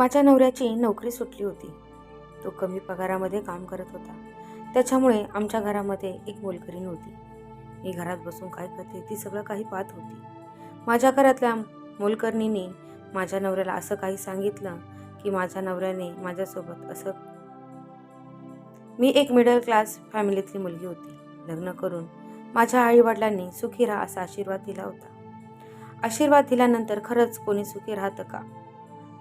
माझ्या नवऱ्याची नोकरी सुटली होती. तो कमी पगारामध्ये काम करत होता. त्याच्यामुळे आमच्या घरामध्ये एक मोलकरी नव्हती मी घरात बसून काय करते ती सगळं काही पाहत होती. माझ्या घरातल्या मोलकर्णीने माझ्या नवऱ्याला असं काही सांगितलं की माझ्या नवऱ्याने माझ्यासोबत असं मी एक मिडल क्लास फॅमिलीतली मुलगी होती. लग्न करून माझ्या आईवडिलांनी सुखी राहा असा आशीर्वाद दिला होता. आशीर्वाद दिल्यानंतर खरंच कोणी सुखी राहतं का?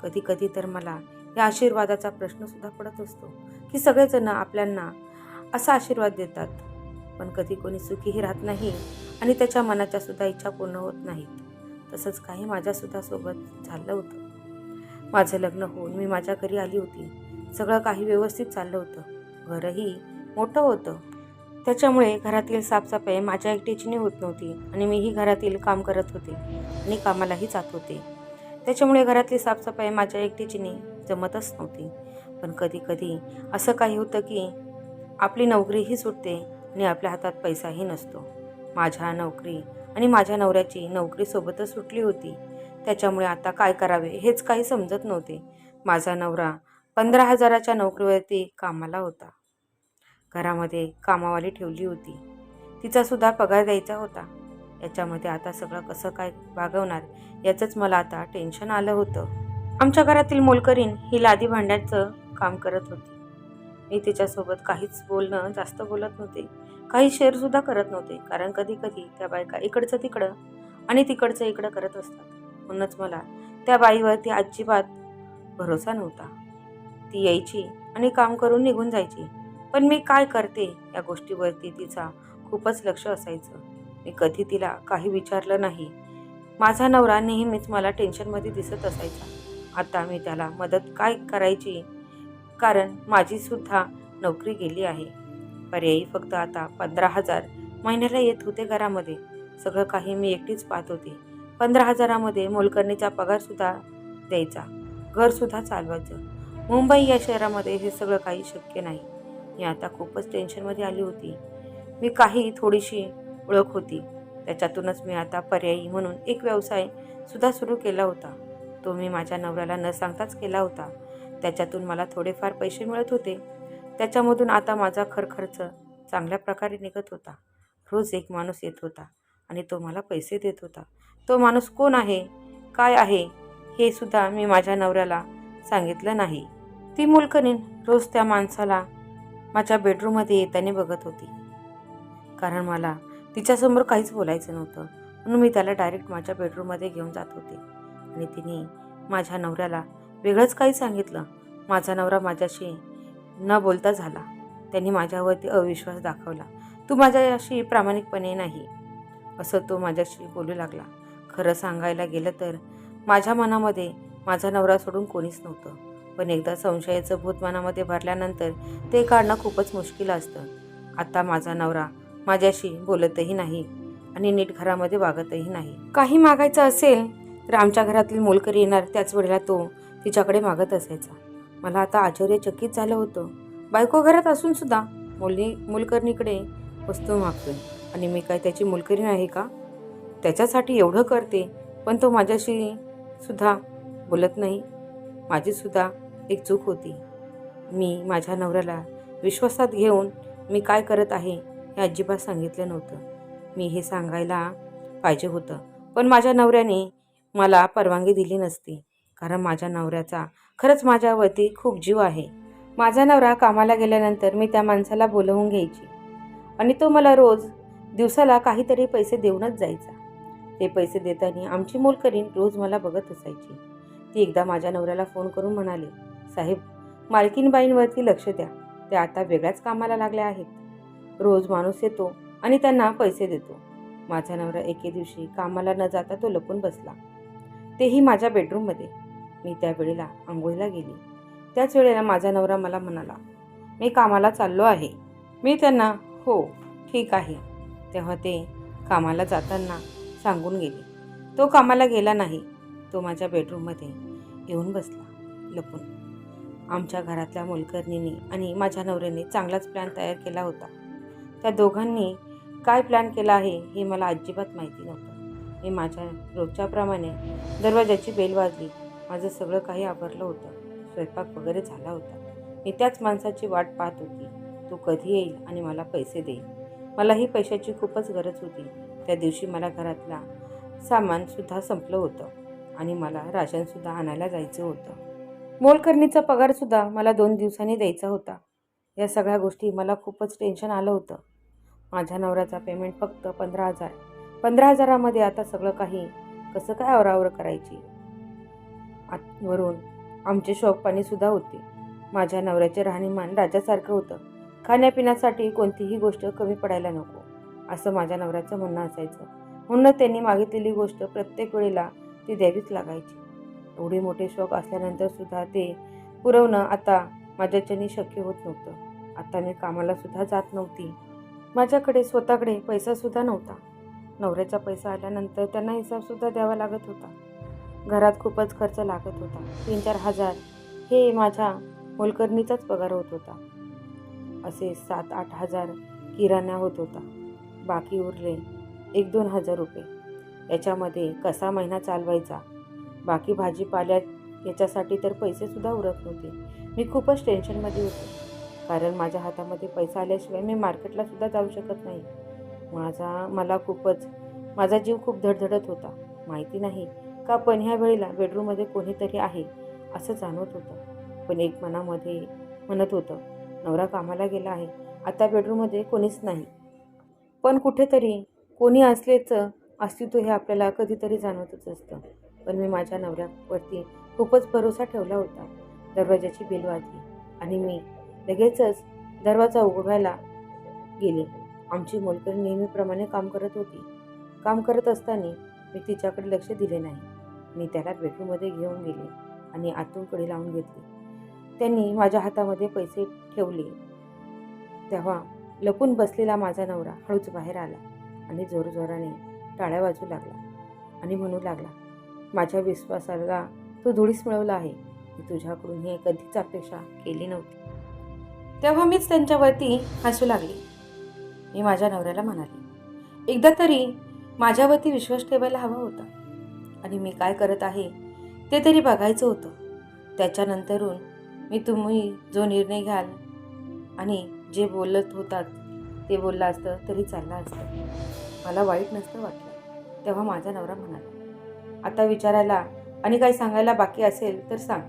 कधी कधी तर मला या आशीर्वादाचा प्रश्नसुद्धा पडत असतो की सगळेजण आपल्यांना असा आशीर्वाद देतात. पण कधी कोणी सुखीही राहत नाही आणि त्याच्या मनाच्या सुद्धा इच्छा पूर्ण होत नाहीत. तसंच काही माझ्यासुद्धा सोबत झालं होतं. माझं लग्न होऊन मी माझ्या घरी आली होती. सगळं काही व्यवस्थित चाललं होतं. घरही मोठं होतं. त्याच्यामुळे घरातील साफसफाई माझ्या एकटीचीने होत नव्हती आणि मीही घरातील काम करत होते आणि कामालाही जात होते. त्याच्यामुळे घरातली साफसफाई माझ्या एकटीचीने जमतच नव्हती. पण कधी कधी असं काही होतं की आपली नोकरीही सुटते आणि आपल्या हातात पैसाही नसतो. माझ्या नोकरी आणि माझ्या नवऱ्याची नोकरीसोबतच सुटली होती. त्याच्यामुळे आता काय करावे हेच काही समजत नव्हते. माझा नवरा पंधरा हजाराच्या नोकरीवरती कामाला होता. घरामध्ये कामावाली ठेवली होती. तिचासुद्धा पगार द्यायचा होता. याच्यामध्ये आता सगळं कसं काय भागवणार याचंच मला आता टेन्शन आलं होतं. आमच्या घरातील मोलकरीण ही लादी भांड्याचं काम करत होती. मी तिच्यासोबत काहीच बोलणं जास्त बोलत नव्हते. काही शेअरसुद्धा करत नव्हते कारण कधी कधी त्या बायका इकडचं तिकडं आणि तिकडचं इकडं करत असतात. म्हणूनच मला त्या बाईवरती अजिबात भरोसा नव्हता. ती यायची आणि काम करून निघून जायची. पण मी काय करते या गोष्टीवरती तिचा खूपच लक्ष असायचं. मी कधी तिला काही विचारलं नाही. माझा नवरा नेहमीच मला टेन्शनमध्ये दिसत असायचा. आता मी त्याला मदत काय करायची? कारण माझीसुद्धा नोकरी गेली आहे. पर्यायी फक्त आता पंधरा हजार महिन्याला येत होते घरामध्ये. सगळं काही मी एकटीच पाहत होते. पंधरा हजारामध्ये मोलकर्णीचा पगारसुद्धा द्यायचा. घरसुद्धा चालवायचं. मुंबई या शहरामध्ये हे सगळं काही शक्य नाही. मी आता खूपच टेन्शनमध्ये आली होती. मी काही थोडीशी ओळख होती. त्याच्यातूनच मी आता पर्यायी म्हणून एक व्यवसाय सुद्धा सुरू केला होता. तो मी माझ्या नवऱ्याला न सांगताच केला होता. त्याच्यातून मला थोडेफार पैसे मिळत होते. त्याच्यामधून आता माझा खर्च चांगल्या प्रकारे निघत होता. रोज एक माणूस येत होता आणि तो मला पैसे देत होता. तो माणूस कोण आहे? काय आहे? हे सुद्धा मी माझ्या नवऱ्याला सांगितलं नाही. ती मुलकरीण रोज त्या माणसाला माझ्या बेडरूममध्ये येताना बघत होती. कारण मला तिच्यासमोर काहीच बोलायचं नव्हतं. म्हणून मी त्याला डायरेक्ट माझ्या बेडरूममध्ये घेऊन जात होते. आणि तिने माझ्या नवऱ्याला वेगळंच काही सांगितलं. माझा नवरा माझ्याशी न बोलता झाला. त्यांनी माझ्यावरती अविश्वास दाखवला. तू माझ्याशी प्रामाणिकपणे नाही असं तो माझ्याशी बोलू लागला. खरं सांगायला गेलं तर माझ्या मनामध्ये माझा नवरा सोडून कोणीच नव्हतं. पण एकदा संशयाचं भूत मनामध्ये भरल्यानंतर ते काढणं खूपच मुश्किल असतं. आता माझा नवरा माझ्याशी बोलतही नाही आणि नीट घरामध्ये वागतही नाही. काही मागायचं असेल तर आमच्या घरातील मोलकरी येणार त्याच वेळेला तो तिच्याकडे मागत असायचा. मला आता आश्चर्यचकित झालं होतं. बायको घरात असून सुद्धा मुली मुलकर्णीकडे वस्तू मागतो आणि मी काय त्याची मुलकरी नाही का? त्याच्यासाठी एवढं करते पण तो माझ्याशी सुद्धा बोलत नाही. माझीसुद्धा एक चूक होती. मी माझ्या नवऱ्याला विश्वासात घेऊन मी काय करत आहे हे अजिबात सांगितलं नव्हतं. मी हे सांगायला पाहिजे होतं. पण माझ्या नवऱ्याने मला परवानगी दिली नसती. कारण माझ्या नवऱ्याचा खरंच माझ्यावरती खूप जीव आहे. माझा नवरा कामाला गेल्यानंतर मी त्या माणसाला बोलवून घ्यायची. आणि तो मला रोज दिवसाला काहीतरी पैसे देऊनच जायचा. ते पैसे देताना आमची मोलकरीण रोज मला बघत असायची. ती एकदा माझ्या नवऱ्याला फोन करून म्हणाली साहेब मालकीनबाईंवरती लक्ष द्या. त्या आता वेगळ्याच कामाला लागल्या आहेत. रोज माणूस येतो आणि त्यांना पैसे देतो. माझा नवरा एके दिवशी कामाला न जाता तो लपून बसला. तेही माझ्या बेडरूममध्ये मी त्या वेळेला आंघोळीला गेली. त्याच वेळेला माझा नवरा मला म्हणाला मी कामाला चाललो आहे. मी त्यांना हो ठीक आहे. तेव्हा ते कामाला जाताना सांगून गेले. तो कामाला गेला नाही. तो माझ्या बेडरूममध्ये येऊन बसला लपून. आमच्या घरातल्या मोलकर्णीने आणि माझ्या नवऱ्याने चांगलाच प्लॅन तयार केला होता. त्या दोघांनी काय प्लॅन केला आहे हे मला अजिबात माहिती नव्हतं. मी माझ्या रोजच्याप्रमाणे दरवाजाची बेल वाजली. माझं सगळं काही आवरलं होतं. स्वयंपाक वगैरे झाला होता. मी त्याच माणसाची वाट पाहत होती. तो कधी येईल आणि मला पैसे देईल? मलाही पैशाची खूपच गरज होती. त्या दिवशी मला घरातला सामानसुद्धा संपलं होतं आणि मला राशनसुद्धा आणायला जायचं होतं. मोलकर्णीचा पगारसुद्धा मला दोन दिवसांनी द्यायचा होता. या सगळ्या गोष्टी मला खूपच टेन्शन आलं होतं. माझ्या नवऱ्याचा पेमेंट फक्त पंधरा हजार. पंधरा हजारामध्ये आता सगळं काही कसं काय आवरावर करायची? आत वरून आमचे शौकपाणीसुद्धा होते. माझ्या नवऱ्याचे राहणीमान राजासारखं होतं. खाण्यापिण्यासाठी कोणतीही गोष्ट कमी पडायला नको असं माझ्या नवऱ्याचं म्हणणं असायचं. म्हणून त्यांनी मागितलेली गोष्ट प्रत्येक वेळेला ती द्यावीच लागायची. एवढे मोठे शौक असल्यानंतर सुद्धा ते पुरवणं आता माझ्याच्याने शक्य होत नव्हतं. आता मी कामाला सुद्धा जात नव्हती. माझ्याकडे स्वतःकडे पैसासुद्धा नव्हता. नवऱ्याचा पैसा आल्यानंतर त्यांना हिसाबसुद्धा द्यावा लागत होता. घरात खूपच खर्च लागत होता. तीन चार हजार हे माझ्या मोलकर्णीचाच पगार होत होता. असे सात आठ हजार किराणा होत होता. बाकी उरले एक दोन हजार रुपये. याच्यामध्ये कसा महिना चालवायचा? बाकी भाजीपाल्यात याच्यासाठी तर पैसेसुद्धा उरत नव्हते. मी खूपच टेन्शनमध्ये होते. कारण माझ्या हातामध्ये पैसा आल्याशिवाय मी मार्केटला सुद्धा जाऊ शकत नाही. माझा मला खूपच माझा जीव खूप धडधडत होता. माहिती नाही का पण ह्या वेळेला बेडरूममध्ये कोणीतरी आहे असं जाणवत होतं. पण एक मनामध्ये म्हणत होतं नवरा कामाला गेला आहे. आता बेडरूममध्ये कोणीच नाही. पण कुठेतरी कोणी असल्याचं अस्तित्व हे आपल्याला कधीतरी जाणवतच असतं. पण मी माझ्या नवऱ्यावरती खूपच भरोसा ठेवला होता. दरवाजाची बिल वाजली आणि मी लगेचच दरवाजा उघडायला गेले. आमची मोलकरी नेहमीप्रमाणे काम करत होती. काम करत असताना मी तिच्याकडे लक्ष दिले नाही. मी त्याला बेडरूममध्ये घेऊन गेले आणि आतून कडी लावून घेतली. त्यांनी माझ्या हातामध्ये पैसे ठेवले. तेव्हा लपून बसलेला माझा नवरा हळूच बाहेर आला आणि जोरजोराने टाळ्या वाजू लागला आणि म्हणू लागला माझ्या विश्वासाला तू धुळीस मिळवला आहे. मी तुझ्याकडून हे कधीच अपेक्षा केली नव्हती. तेव्हा मीच त्यांच्यावरती हसू लागली. मी माझ्या नवऱ्याला म्हणाले एकदा तरी माझ्यावरती विश्वास ठेवायला हवा होता. आणि मी काय करत आहे ते तरी बघायचं होतं. त्याच्यानंतरून मी तुम्ही जो निर्णय घ्याल आणि जे बोलत होतात ते बोललं असतं तरी चाललं असतं. मला वाईट नसतं वाटलं. तेव्हा माझा नवरा म्हणाला आता विचारायला आणि काही सांगायला बाकी असेल तर सांग.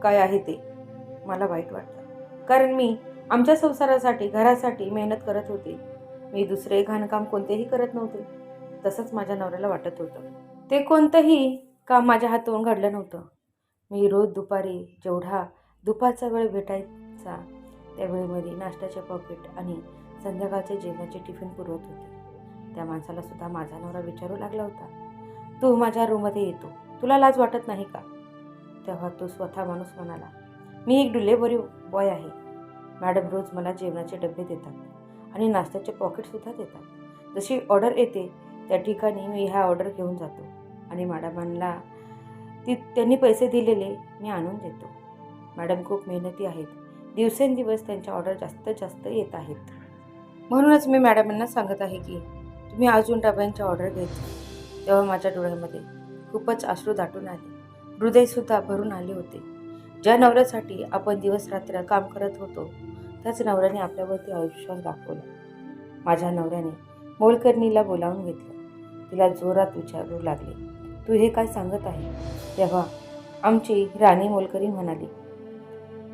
काय आहे ते? मला वाईट वाटलं. कारण मी आमच्या संसारासाठी घरासाठी मेहनत करत होते. मी दुसरे घाणकाम कोणतेही करत नव्हते. तसंच माझ्या नवऱ्याला वाटत होतं. ते कोणतंही काम माझ्या हातून घडलं नव्हतं. मी रोज दुपारी जेवढा दुपारचा वेळ भेटायचा त्यावेळेमध्ये नाश्त्याचे पॉकेट आणि संध्याकाळचे जेवणाचे टिफिन पुरवत होते. त्या माणसाला सुद्धा माझा नवरा विचारू लागला होता. तू माझ्या रूममध्ये येतो. तुला लाज वाटत नाही का? तेव्हा तो स्वतः माणूस म्हणाला मी एक डिलेवरी बॉय आहे. मॅडम रोज मला जेवणाचे डबे देतात आणि नाश्त्याचे पॉकेटसुद्धा देतात. जशी ऑर्डर येते त्या ठिकाणी मी ह्या ऑर्डर घेऊन जातो आणि मॅडमांना ती त्यांनी पैसे दिलेले मी आणून देतो. मॅडम खूप मेहनती आहेत. दिवसेंदिवस त्यांच्या ऑर्डर जास्त जास्त येत आहेत. म्हणूनच मी मॅडमांना सांगत आहे की तुम्ही अजून डब्यांच्या ऑर्डर घेत तेव्हा माझ्या डोळ्यामध्ये खूपच अश्रू दाटून आले. हृदयसुद्धा भरून आले होते. ज्या नवऱ्यासाठी आपण दिवस रात्र काम करत होतो त्याच नवऱ्याने आपल्यावरती अविश्वास दाखवला. माझ्या नवऱ्याने मोलकर्णीला बोलावून घेतलं. तिला जोरात विचारू लागले. तू हे काय सांगत आहे? तेव्हा आमची राणी मोलकरी म्हणाली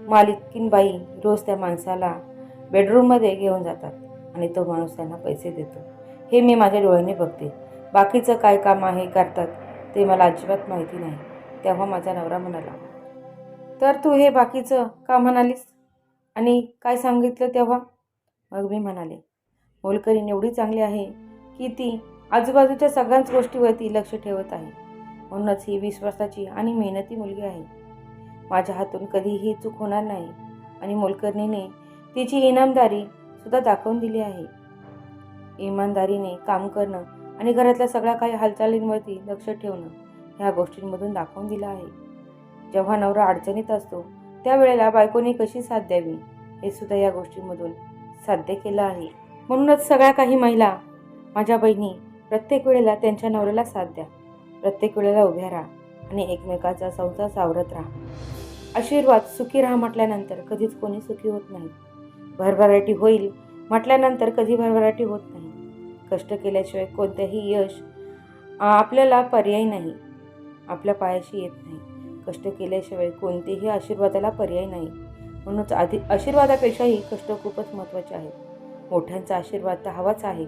मालिकीनबाई रोज त्या माणसाला बेडरूममध्ये घेऊन जातात आणि तो माणूस त्यांना पैसे देतो. हे मी माझ्या डोळ्याने बघते. बाकीचं काय काम आहे करतात ते मला अजिबात माहिती नाही. तेव्हा माझा नवरा म्हणाला तर तू हे बाकीचं का म्हणालीस? आणि काय सांगितलं तेव्हा? मग मी म्हणाले मोलकरीण एवढी चांगली आहे की ती आजूबाजूच्या सगळ्याच गोष्टीवरती लक्ष ठेवत आहे. म्हणूनच ही विश्वासाची आणि मेहनती मुलगी आहे. माझ्या हातून कधीही चूक होणार नाही आणि मोलकर्णीने तिची इनामदारी सुद्धा दाखवून दिली आहे. इमानदारीने काम करणं आणि घरातल्या सगळ्या काही हालचालींवरती लक्ष ठेवणं ह्या गोष्टींमधून दाखवून दिलं आहे. जेव्हा नवरा अडचणीत असतो त्यावेळेला बायकोने कशी साथ द्यावी? हे सुद्धा या गोष्टीमधून साध्य केलं आहे. म्हणूनच सगळ्या काही महिला माझ्या बहिणी प्रत्येक वेळेला त्यांच्या नवऱ्याला साथ द्या. प्रत्येक वेळेला उभ्या राहा आणि एकमेकाचा संसार सावरत राहा. आशीर्वाद सुखी राहा म्हटल्यानंतर कधीच कोणी सुखी होत नाही. भरभराटी होईल म्हटल्यानंतर कधी भरभराटी होत नाही. कष्ट केल्याशिवाय कोणत्याही यश आपल्याला पर्याय नाही. आपल्या पायाशी येत नाही. कष्ट केल्याशिवाय कोणतेही आशीर्वादाला पर्याय नाही. म्हणूनच आधी आशीर्वादापेक्षाही कष्ट खूपच महत्त्वाचे आहेत. मोठ्यांचा आशीर्वाद तर हवाच आहे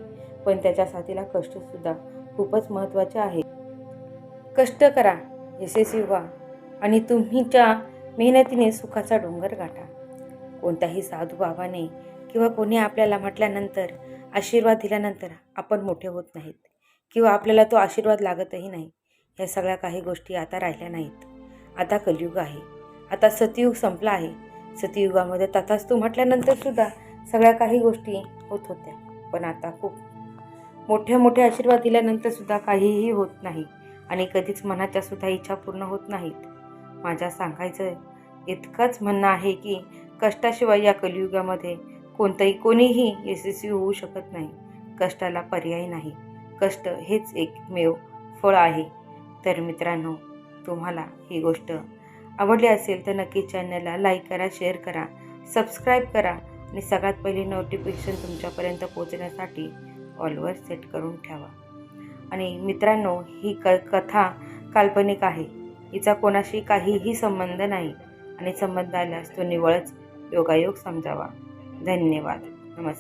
पण त्याच्या साथीला कष्टसुद्धा खूपच महत्त्वाचे आहे कष्ट करा यशस्वी व्हा आणि तुमच्या मेहनतीने सुखाचा डोंगर गाठा. कोणत्याही साधू बाबाने किंवा कोणी आपल्याला म्हटल्यानंतर आशीर्वाद दिल्यानंतर आपण मोठे होत नाहीत किंवा आपल्याला तो आशीर्वाद लागतही नाही. ह्या सगळ्या काही गोष्टी आता राहिल्या नाहीत. आता कलियुग आहे. आता सतयुग संपला आहे. सतयुगामध्ये तथास्तू म्हटल्यानंतर सुद्धा सगळ्या काही गोष्टी होत होत्या. पण आता खूप. मोठे मोठे आशीर्वाद दिल्यानंतर सुद्धा काहीही होत नाही. आणि कधीच मनाच्या सुद्धा इच्छा पूर्ण होत नाहीत. माझ्या सांगायचं इतकंच म्हणणं आहे की कष्टाशिवाय या कलियुगामध्ये कोणतंही कोणीही यशस्वी होऊ शकत नाही. कष्टाला पर्याय नाही. कष्ट हेच एकमेव फळ आहे. तर मित्रांनो तुम्हाला ही गोष्ट आवडली असेल तर नक्की चॅनलला लाईक करा शेअर करा सबस्क्राईब करा आणि सगळ्यात पहिले नोटिफिकेशन तुमच्यापर्यंत पोहोचण्यासाठी ऑलवर सेट करून ठेवा. आणि मित्रांनो ही क कथा काल्पनिक आहे. हिचा कोणाशी काहीही संबंध नाही आणि संबंध आल्यास तो निवळच योगायोग समजावा. धन्यवाद. नमस्कार.